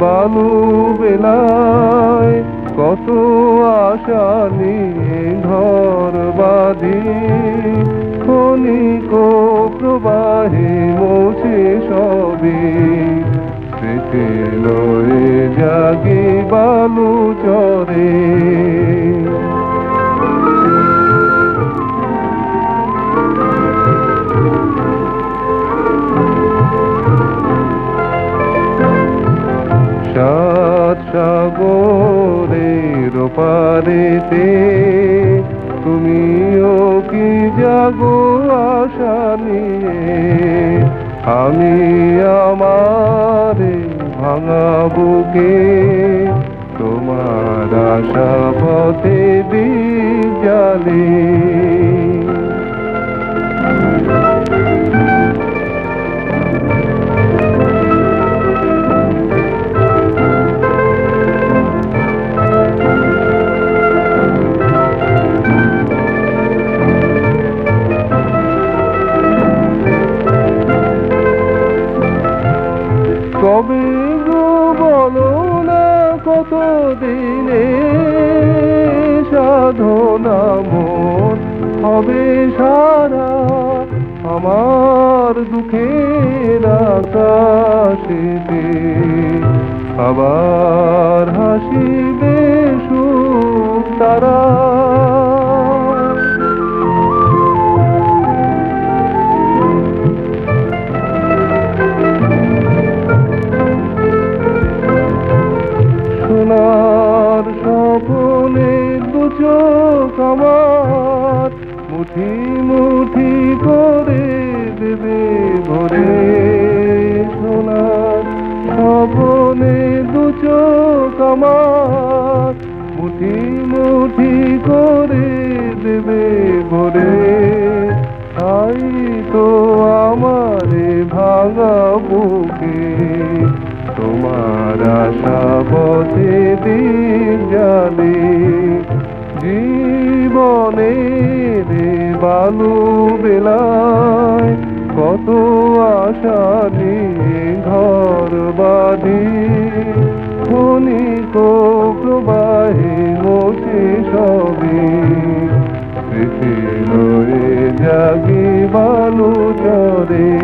বালু বেলায় কত আশা নিয়ে ঘর বাঁধি। কো প্রবাহে মোছে সবে। সেতে লয়ে জাগে বালু চরে। সাত সাগরের পারেতে তুমিও কি জাগো আশা আমি আমার ভাঙা বুকে তোমার আশা পথে কত দিনে সাধনা মন হবে সারা? আমার দুঃখের আকাশেতে আবার হাসিবে সুখ তারা সোনার স্বপনে দু চোখ আমার মুঠি মুঠি করে দেবে ভরে সোনার স্বপনে দু চোখ আমার মুঠি মুঠি করে দেবে ভরে তাই তো আমারে ভাঙা বুকে তোমার আশা দিন জীবনে রে বালু বেলায় কত আশা নিয়ে ঘর বাঁধি ক্ষণিক প্রবাহে মোছে সবে, স্মৃতি লয়ে জাগি বালু চরে।